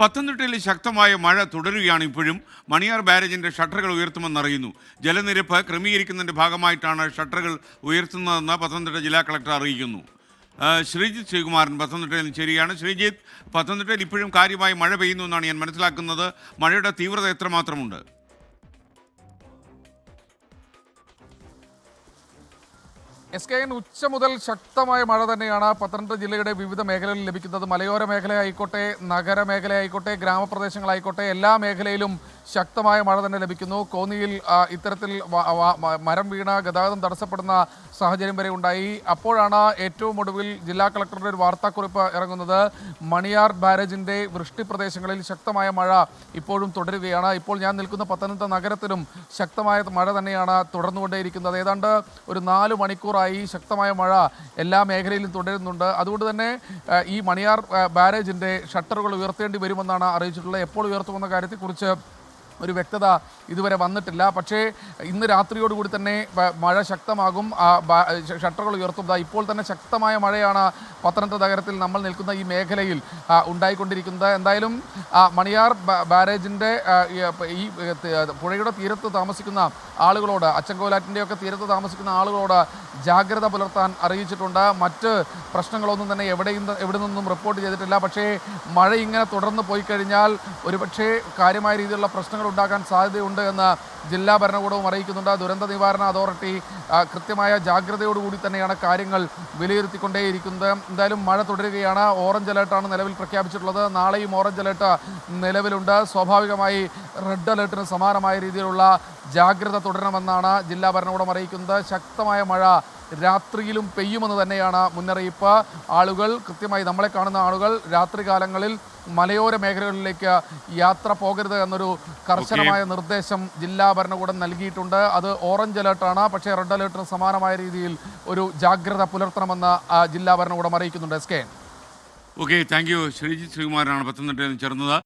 പത്തനംതിട്ടയിൽ ശക്തമായ മഴ തുടരുകയാണ് ഇപ്പോഴും. മണിയാർ ബാരേജിന്റെ ഷട്ടറുകൾ ഉയർത്തുമെന്നറിയുന്നു. ജലനിരപ്പ് ക്രമീകരിക്കുന്നതിന്റെ ഭാഗമായിട്ടാണ് ഷട്ടറുകൾ ഉയർത്തുന്നതെന്ന് പത്തനംതിട്ട ജില്ലാ കളക്ടർ അറിയിക്കുന്നു. ശ്രീജിത്ത് ശ്രീകുമാരൻ പത്തനംതിട്ടയിൽ നിന്ന് ശരിയാണ് ശ്രീജിത്ത് പത്തനംതിട്ടയിൽ ഇപ്പോഴും കാര്യമായി മഴ പെയ്യുന്നു എന്നാണ് ഞാൻ മനസ്സിലാക്കുന്നത്. മഴയുടെ തീവ്രത എത്രമാത്രമുണ്ട്? എസ് കെ എൻ ഉച്ച മുതൽ ശക്തമായ മഴ തന്നെയാണ് പത്തനംതിട്ട ജില്ലയുടെ വിവിധ മേഖലകളിൽ ലഭിക്കുന്നത്. മലയോര മേഖലയായിക്കോട്ടെ ആയിക്കോട്ടെ ഗ്രാമപ്രദേശങ്ങളായിക്കോട്ടെ എല്ലാ മേഖലയിലും ശക്തമായ മഴ തന്നെ ലഭിക്കുന്നു. കോന്നിയിൽ ഇത്തരത്തിൽ മരം വീണ ഗതാഗതം തടസ്സപ്പെടുന്ന സാഹചര്യം വരെ ഉണ്ടായി. അപ്പോഴാണ് ഏറ്റവും ഒടുവിൽ ജില്ലാ കളക്ടറുടെ ഒരു വാർത്താക്കുറിപ്പ് ഇറങ്ങുന്നത്. മണിയാർ ബാരേജിന്റെ വൃഷ്ടി പ്രദേശങ്ങളിൽ ശക്തമായ മഴ ഇപ്പോഴും തുടരുകയാണ്. ഇപ്പോൾ ഞാൻ നിൽക്കുന്ന പത്തനംതിട്ട നഗരത്തിലും ശക്തമായ മഴ തന്നെയാണ് തുടർന്നുകൊണ്ടേയിരിക്കുന്നത്. ഏതാണ്ട് ഒരു നാല് മണിക്കൂറായി ശക്തമായ മഴ എല്ലാ മേഖലയിലും തുടരുന്നുണ്ട്. അതുകൊണ്ട് തന്നെ ഈ മണിയാർ ബാരേജിന്റെ ഷട്ടറുകൾ ഉയർത്തേണ്ടി വരുമെന്നാണ് അറിയിച്ചിട്ടുള്ളത്. എപ്പോൾ ഉയർത്തുമെന്ന കാര്യത്തെക്കുറിച്ച് ഒരു വ്യക്തത ഇതുവരെ വന്നിട്ടില്ല. പക്ഷേ ഇന്ന് രാത്രിയോടുകൂടി തന്നെ മഴ ശക്തമാകും. ഷട്ടറുകൾ ഉയർത്തും. ഇപ്പോൾ തന്നെ ശക്തമായ മഴയാണ് പത്തനംതിട്ട നഗരത്തിൽ നമ്മൾ നിൽക്കുന്ന ഈ മേഖലയിൽ ഉണ്ടായിക്കൊണ്ടിരിക്കുന്നത്. എന്തായാലും മണിയാർ ബാരേജിന്റെ ഈ, പുഴയുടെ തീരത്ത് താമസിക്കുന്ന ആളുകളോട് അച്ചൻകോലാറ്റിന്റെയൊക്കെ തീരത്ത് താമസിക്കുന്ന ആളുകളോട് ജാഗ്രത പുലർത്താൻ അറിയിച്ചിട്ടുണ്ട്. മറ്റ് പ്രശ്നങ്ങളൊന്നും തന്നെ എവിടെയും എവിടെ നിന്നും റിപ്പോർട്ട് ചെയ്തിട്ടില്ല. പക്ഷേ മഴ ഇങ്ങനെ തുടർന്ന് പോയി കഴിഞ്ഞാൽ ഒരുപക്ഷേ കാര്യമായ രീതിയിലുള്ള പ്രശ്നങ്ങൾ ഉണ്ടാക്കാൻ സാധ്യതയുണ്ട് എന്ന് ജില്ലാ ഭരണകൂടവും അറിയിക്കുന്നുണ്ട്. ദുരന്ത നിവാരണ അതോറിറ്റി കൃത്യമായ ജാഗ്രതയോടുകൂടി തന്നെയാണ് കാര്യങ്ങൾ വിലയിരുത്തിക്കൊണ്ടേയിരിക്കുന്നത്. എന്തായാലും മഴ തുടരുകയാണ്. ഓറഞ്ച് അലേർട്ടാണ് നിലവിൽ പ്രഖ്യാപിച്ചിട്ടുള്ളത്. നാളെയും ഓറഞ്ച് അലേർട്ട് നിലവിലുണ്ട്. സ്വാഭാവികമായി റെഡ് അലേർട്ടിന് സമാനമായ രീതിയിലുള്ള ജാഗ്രത തുടരണമെന്നാണ് ജില്ലാ ഭരണകൂടം അറിയിക്കുന്നത്. ശക്തമായ മഴ രാത്രിയിലും പെയ്യുമെന്ന് തന്നെയാണ് മുന്നറിയിപ്പ്. ആളുകൾ കൃത്യമായി നമ്മളെ കാണുന്ന ആളുകൾ രാത്രികാലങ്ങളിൽ മലയോര മേഖലകളിലേക്ക് യാത്ര പോകരുത് എന്നൊരു കർശനമായ നിർദ്ദേശം ജില്ലാ ഭരണകൂടം നൽകിയിട്ടുണ്ട്. അത് ഓറഞ്ച് അലേർട്ടാണ്. പക്ഷേ റെഡ് അലേർട്ടിന് സമാനമായ രീതിയിൽ ഒരു ജാഗ്രത പുലർത്തണമെന്ന് ജില്ലാ ഭരണകൂടം അറിയിക്കുന്നുണ്ട്. S K. Okay thank you. Sreejith ശ്രീകുമാരനാണ് പത്തനംതിട്ടയിൽ നിന്ന് ചേർന്നത്.